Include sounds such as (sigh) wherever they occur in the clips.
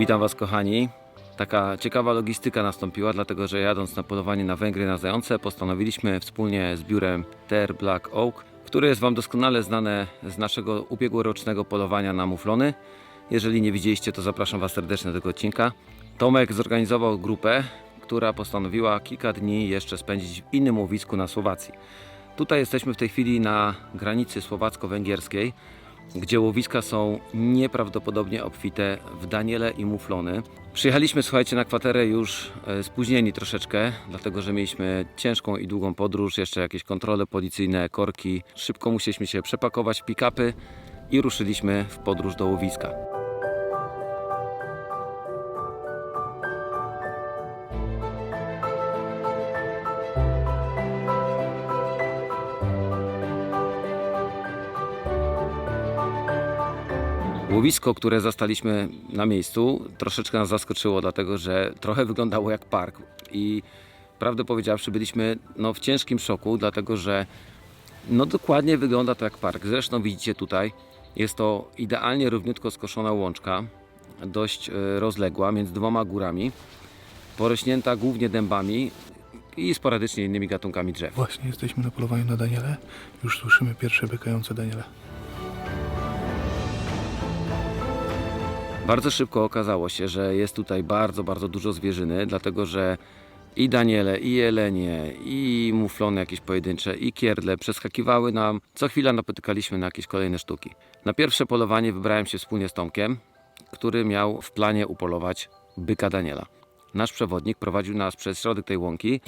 Witam Was kochani. Taka ciekawa logistyka nastąpiła, dlatego że jadąc na polowanie na Węgry na zające postanowiliśmy wspólnie z biurem TR Black Oak, które jest Wam doskonale znane z naszego ubiegłorocznego polowania na muflony. Jeżeli nie widzieliście, to zapraszam Was serdecznie do tego odcinka. Tomek zorganizował grupę, która postanowiła kilka dni jeszcze spędzić w innym łowisku na Słowacji. Tutaj jesteśmy w tej chwili na granicy słowacko-węgierskiej, gdzie łowiska są nieprawdopodobnie obfite w daniele i muflony. Przyjechaliśmy, słuchajcie, na kwaterę już e, spóźnieni troszeczkę, dlatego że mieliśmy ciężką i długą podróż, jeszcze jakieś kontrole policyjne, korki. Szybko musieliśmy się przepakować w pick-upy i ruszyliśmy w podróż do łowiska. Łowisko, które zastaliśmy na miejscu, troszeczkę nas zaskoczyło, dlatego że trochę wyglądało jak park i prawdę powiedziawszy byliśmy no, w ciężkim szoku, dlatego że no, dokładnie wygląda to jak park. Zresztą widzicie tutaj, jest to idealnie równiutko skoszona łączka, dość e, rozległa między dwoma górami, porośnięta głównie dębami i sporadycznie innymi gatunkami drzew. Właśnie jesteśmy na polowaniu na Daniele. Już słyszymy pierwsze bykające Daniele. Bardzo szybko okazało się, że jest tutaj bardzo, bardzo dużo zwierzyny, dlatego że i daniele, i jelenie, i muflony jakieś pojedyncze, i kierdle przeskakiwały nam. Co chwila napotykaliśmy na jakieś kolejne sztuki. Na pierwsze polowanie wybrałem się wspólnie z Tomkiem, który miał w planie upolować byka Daniela. Nasz przewodnik prowadził nas przez środek tej łąki,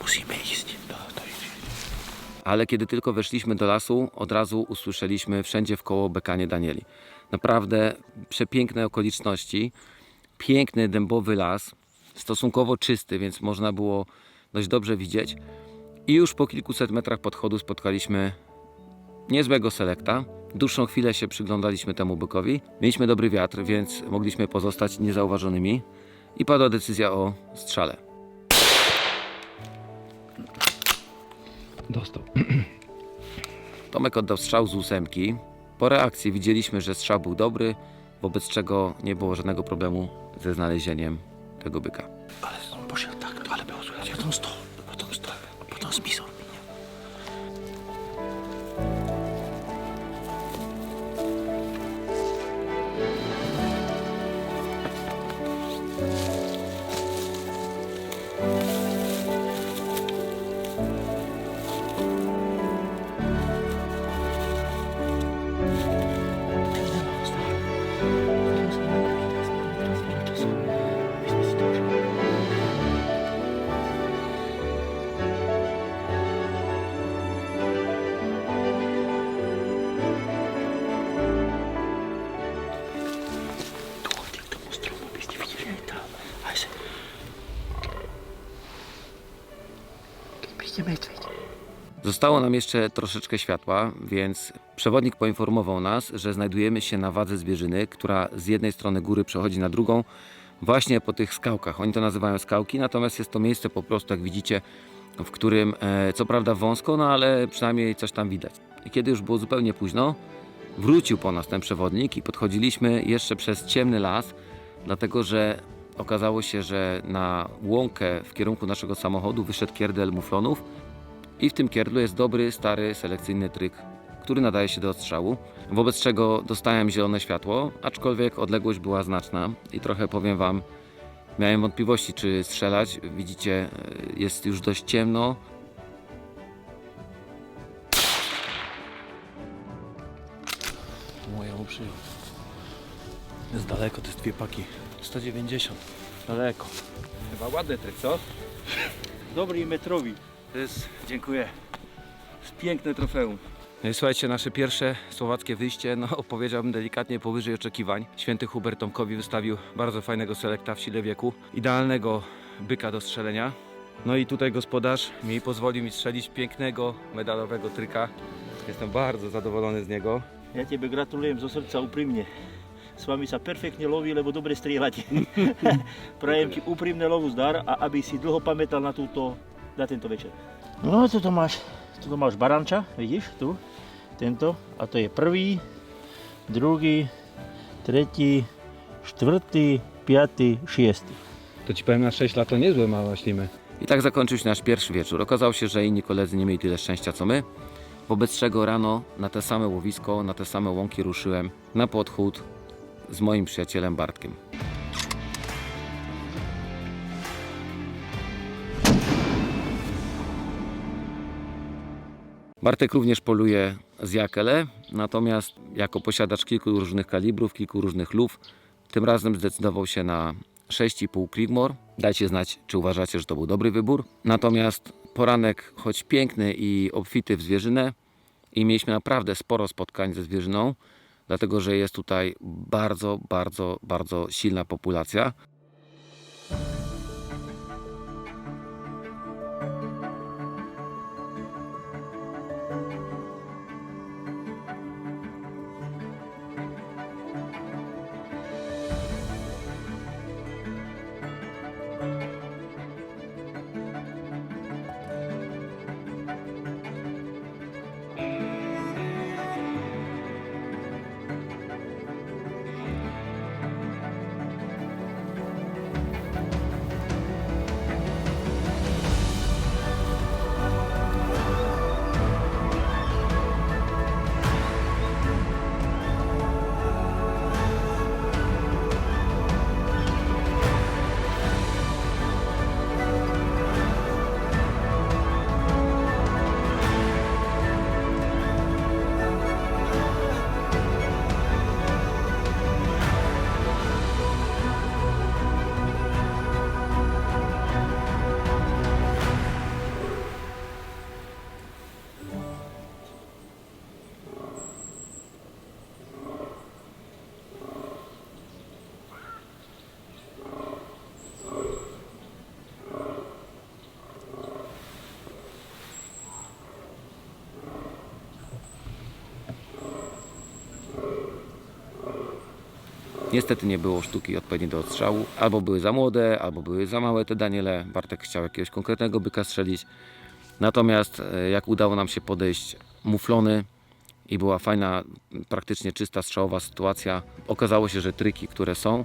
Musimy iść. To, to idzie. ale kiedy tylko weszliśmy do lasu, od razu usłyszeliśmy wszędzie w koło bekanie Danieli. Naprawdę przepiękne okoliczności, piękny dębowy las, stosunkowo czysty, więc można było dość dobrze widzieć. I już po kilkuset metrach podchodu spotkaliśmy niezłego selekta. Dłuższą chwilę się przyglądaliśmy temu bykowi. Mieliśmy dobry wiatr, więc mogliśmy pozostać niezauważonymi i padła decyzja o strzale. Dostał. Tomek oddał strzał z ósemki. Po reakcji widzieliśmy, że strzał był dobry, wobec czego nie było żadnego problemu ze znalezieniem tego byka. Ale on poszedł tak, ale było słychać. Potem stał, potem stał, potem spisał mnie. Zostało nam jeszcze troszeczkę światła, więc przewodnik poinformował nas, że znajdujemy się na wadze zwierzyny, która z jednej strony góry przechodzi na drugą, właśnie po tych skałkach. Oni to nazywają skałki, natomiast jest to miejsce po prostu, jak widzicie, w którym e, co prawda wąsko, no ale przynajmniej coś tam widać. I kiedy już było zupełnie późno, wrócił po nas ten przewodnik i podchodziliśmy jeszcze przez ciemny las, dlatego że okazało się, że na łąkę w kierunku naszego samochodu wyszedł kierdel muflonów i w tym kierdlu jest dobry, stary, selekcyjny tryk, który nadaje się do odstrzału, wobec czego dostałem zielone światło, aczkolwiek odległość była znaczna i trochę powiem Wam, miałem wątpliwości, czy strzelać. Widzicie, e, jest już dość ciemno. Moja mu przyjął. Jest daleko, to jest dwie paki. 190. Daleko. Chyba ładny tryk, co? Dobry i metrowi. To jest, dziękuję, piękne trofeum. No słuchajcie, nasze pierwsze słowackie wyjście, no (laughs) powiedziałbym delikatnie powyżej oczekiwań. Święty Hubert Tomkowi wystawił bardzo fajnego selekta w sile wieku, idealnego byka do strzelenia. No i tutaj gospodarz mi pozwolił mi strzelić pięknego medalowego tryka. Jestem bardzo zadowolony z niego. Ja Tebe gratulujem zo srdca úprimne. S vami sa perfektne loví, lebo dobre strieľate. (laughs) Prajem ti úprimné lovu zdar a aby si dlho pamätal na, túto, na tento večer. No, tuto máš, tuto máš baranča, vidíš, tu, tento. A to je prvý, druhý, tretí, czwarty, piąty, szósty. To ci powiem na 6 lat to niezłe małe ślimy. I tak zakończył się nasz pierwszy wieczór. Okazało się, że inni koledzy nie mieli tyle szczęścia co my, wobec czego rano na te same łowisko, na te same łąki ruszyłem na podchód z moim przyjacielem Bartkiem. Bartek również poluje z jakele, natomiast jako posiadacz kilku różnych kalibrów, kilku różnych luf, tym razem zdecydował się na 6,5 Creedmoor. Dajcie znać, czy uważacie, że to był dobry wybór. Natomiast poranek, choć piękny i obfity w zwierzynę, i mieliśmy naprawdę sporo spotkań ze zwierzyną, dlatego że jest tutaj bardzo, bardzo, bardzo silna populacja. Niestety nie było sztuki odpowiedniej do odstrzału. Albo były za młode, albo były za małe te Daniele. Bartek chciał jakiegoś konkretnego byka strzelić. Natomiast e, jak udało nam się podejść muflony i była fajna, praktycznie czysta strzałowa sytuacja, okazało się, że tryki, które są,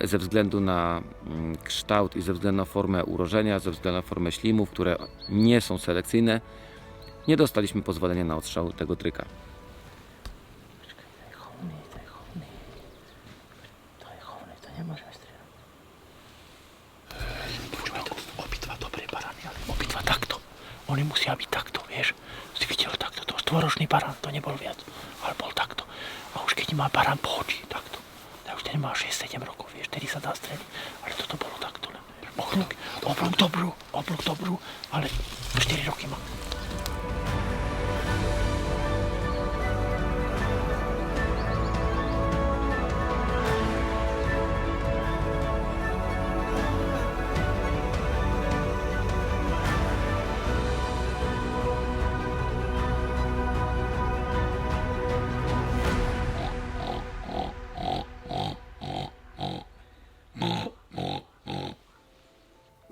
ze względu na mm, kształt i ze względu na formę urożenia, ze względu na formę ślimów, które nie są selekcyjne, nie dostaliśmy pozwolenia na odstrzał tego tryka. Musia byť takto, vieš. Si videl takto, to stvoročný baran, to nebol viac, ale bol takto. A už keď má baran po oči, takto. Tak už ten má 6-7 rokov, vieš, tedy sa dá streliť. Ale toto bolo takto len. Obruk, obruk dobrú, obruk dobrú, ale 4 roky má.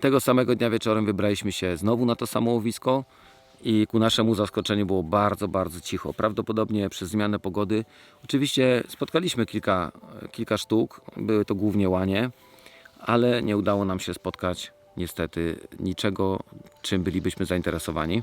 Tego samego dnia wieczorem wybraliśmy się znowu na to samo łowisko i ku naszemu zaskoczeniu było bardzo, bardzo cicho. Prawdopodobnie przez zmianę pogody. Oczywiście spotkaliśmy kilka, kilka sztuk, były to głównie łanie, ale nie udało nam się spotkać niestety niczego, czym bylibyśmy zainteresowani.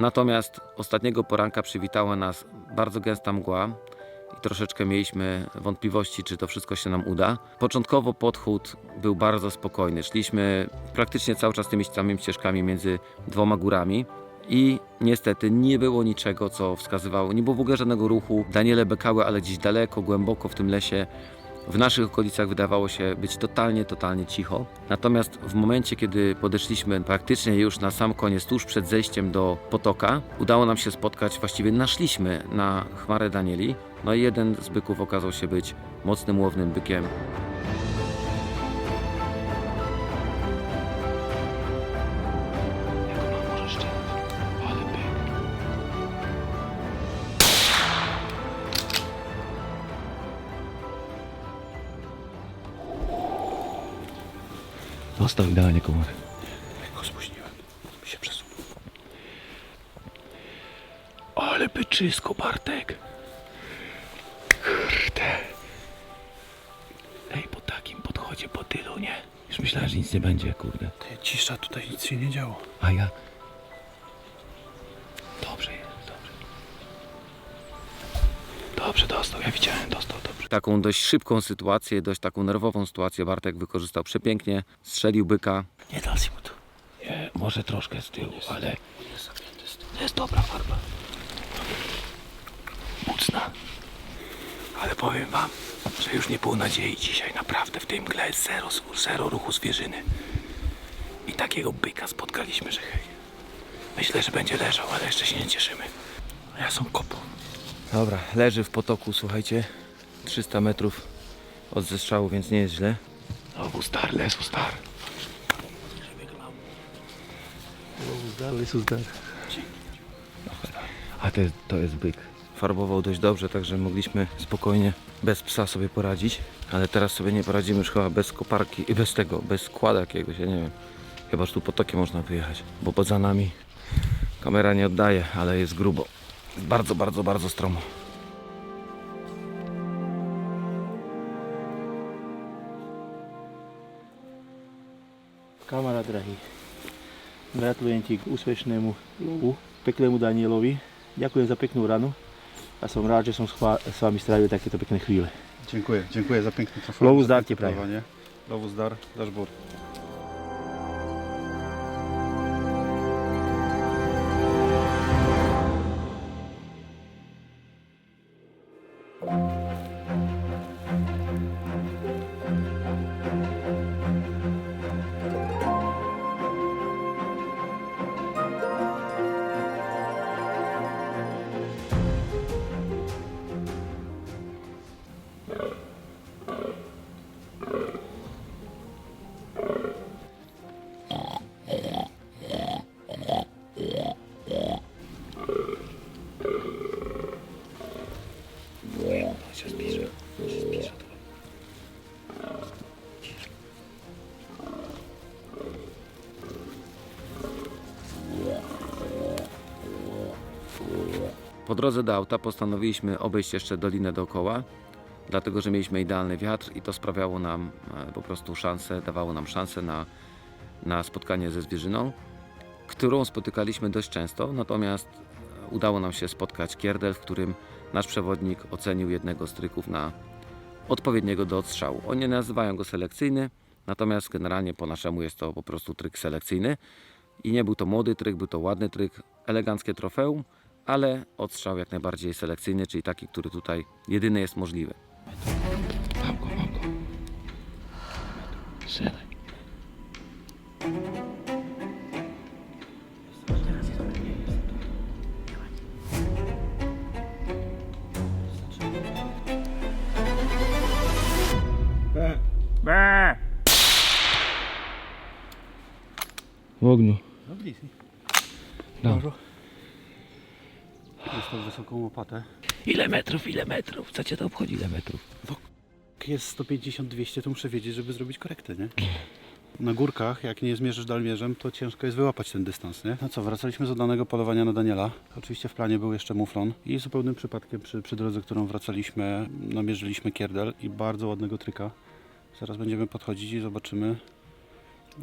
Natomiast ostatniego poranka przywitała nas bardzo gęsta mgła i troszeczkę mieliśmy wątpliwości, czy to wszystko się nam uda. Początkowo podchód był bardzo spokojny. Szliśmy praktycznie cały czas tymi samymi ścieżkami między dwoma górami. I niestety nie było niczego, co wskazywało, nie było w ogóle żadnego ruchu. Daniele bekały, ale gdzieś daleko, głęboko w tym lesie W naszych okolicach wydawało się być totalnie, totalnie cicho. Natomiast w momencie, kiedy podeszliśmy praktycznie już na sam koniec, tuż przed zejściem do potoka, udało nam się spotkać, właściwie naszliśmy na chmarę Danieli. No i jeden z byków okazał się być mocnym, łownym bykiem. Dostał idealnie. Jak go spóźniłem, mi się przesunął. Ale byczysko, Bartek. Kurde. Ej, po takim podchodzie po tylu, nie? Już myślałem, że nic nie będzie, kurde. Ty, cisza, tutaj nic się nie działo. A ja... Taką dość szybką sytuację, dość taką nerwową sytuację Bartek wykorzystał przepięknie, strzelił byka, Nie dal mu tu. Nie, może troszkę z tyłu, ale... To jest dobra farba. Mocna. Ale powiem wam, że już nie było nadziei dzisiaj. Naprawdę w tej mgle jest zero, zero ruchu zwierzyny. I takiego byka spotkaliśmy, że hej. Myślę, że będzie leżał, ale jeszcze się nie cieszymy. A ja są kopą. Dobra, leży w potoku, słuchajcie. 300 metrów od zestrzału, więc nie jest źle. Znowu star, lesu star. A to, to jest byk. Farbował dość dobrze, także mogliśmy spokojnie bez psa sobie poradzić. Ale teraz sobie nie poradzimy już chyba bez koparki i bez tego, bez składa jakiegoś, ja nie wiem. Chyba, że tu potokiem można wyjechać, bo poza nami kamera nie oddaje, ale jest grubo. Bardzo, bardzo, bardzo stromo. Kamera drahý, gratulujem ti k úspešnému lovu, peknému Danielovi. Ďakujem za peknú ranu a som rád, že som s vami strávil takéto pekné chvíle. Dziękuję, dziękuję za piękny trofeum. Lowu zdar piękne ci prawie. Lowu zdar, dashboard. Po drodze do auta postanowiliśmy obejść jeszcze dolinę dookoła, dlatego że mieliśmy idealny wiatr i to sprawiało nam e, po prostu szansę, dawało nam szansę na, na spotkanie ze zwierzyną, którą spotykaliśmy dość często, natomiast udało nam się spotkać kierdel, w którym nasz przewodnik ocenił jednego z tryków na odpowiedniego do odstrzału. Oni nazywają go selekcyjny, natomiast generalnie po naszemu jest to po prostu tryk selekcyjny. I nie był to młody tryk, był to ładny tryk, eleganckie trofeum, ale odstrzał jak najbardziej selekcyjny, czyli taki, który tutaj jedyny jest możliwy. Go. Siadaj. W ogniu. No. No. Wysoką łopatę. Ile metrów, ile metrów? Co cię to obchodzi, ile metrów? Jak jest 150-200, to muszę wiedzieć, żeby zrobić korektę, nie? Na górkach, jak nie zmierzysz dalmierzem, to ciężko jest wyłapać ten dystans, nie? No co, wracaliśmy z oddanego polowania na Daniela. Oczywiście w planie był jeszcze muflon i zupełnym przypadkiem przy, przy drodze, którą wracaliśmy, namierzyliśmy kierdel i bardzo ładnego tryka. Zaraz będziemy podchodzić i zobaczymy,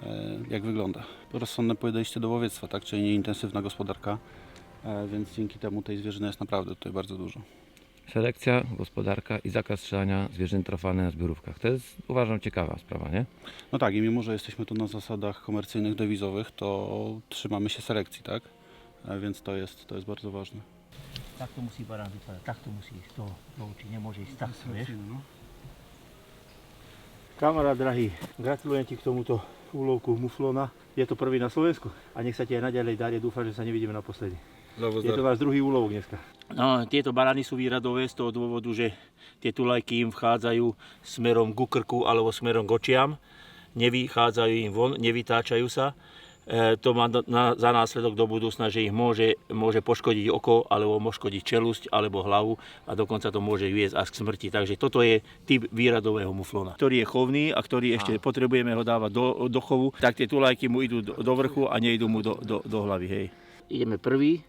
e, jak wygląda. Rozsądne podejście do łowiectwa, tak? Czyli nieintensywna gospodarka, więc dzięki temu tej zwierzyny jest naprawdę tutaj bardzo dużo. Selekcja, gospodarka i zakaz strzelania zwierzyn trofalnych na zbiorówkach. To jest, uważam, ciekawa sprawa, nie? No tak, i mimo, że jesteśmy tu na zasadach komercyjnych, dewizowych, to trzymamy się selekcji, tak? E, Więc to jest, to jest bardzo ważne. Takto musí barán vypadať, takto musí ísť, to do očí nemôže ísť takto, vieš? No. Kamarát drahý, gratulujem ti k tomuto úlovku muflona. Je to prvý na Slovensku a nech sa ti aj naďalej darí. Dúfam, že sa nevidíme naposledy. Je to váš druhý úlovok dneska. No, tieto barany sú výradové z toho dôvodu, že tie tulajky im vchádzajú smerom ku krku alebo smerom k očiam. Nevychádzajú im von, nevytáčajú sa. E, to má na, za následok do budúcna, že ich môže, môže poškodiť oko, alebo môže škodiť čelusť, alebo hlavu a dokonca to môže viesť až k smrti. Takže toto je typ výradového muflona, ktorý je chovný a ktorý ešte potrebujeme ho dávať do, do chovu. Tak tie tulajky mu idú do, do vrchu a nejdú mu do, do, do hlavy. Hej. Ideme prvý,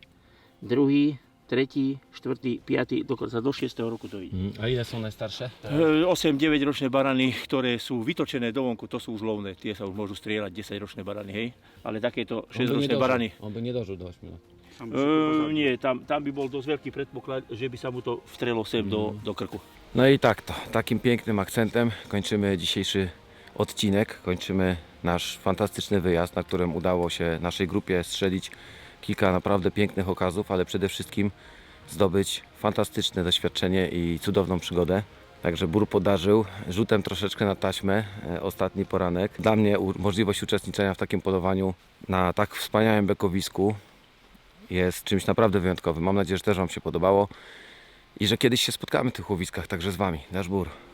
druhý, tretí, štvrtý, piatý, dokonca do 6. roku to ide. A ile są najstarsze? 8-9 ročné barany, ktoré sú vytočené dovonku, to sú už lovné, tie sa už môžu strieľať 10 ročné barany, hej. Ale takéto 6 ročné barany, On by nie dożył do 8 lat. e, nie, tam, tam by bol dosť veľký predpoklad, že by sa mu to vtrelo sem do, do krku. No i tak to, takim pięknym akcentem kończymy dzisiejszy odcinek, kończymy nasz fantastyczny wyjazd, na którym udało się naszej grupie strzelić kilka naprawdę pięknych okazów, ale przede wszystkim zdobyć fantastyczne doświadczenie i cudowną przygodę. Także Bór podarzył rzutem troszeczkę na taśmę e, ostatni poranek. Dla mnie możliwość uczestniczenia w takim polowaniu na tak wspaniałym bekowisku jest czymś naprawdę wyjątkowym. Mam nadzieję, że też Wam się podobało i że kiedyś się spotkamy w tych łowiskach także z Wami. Nasz Bór.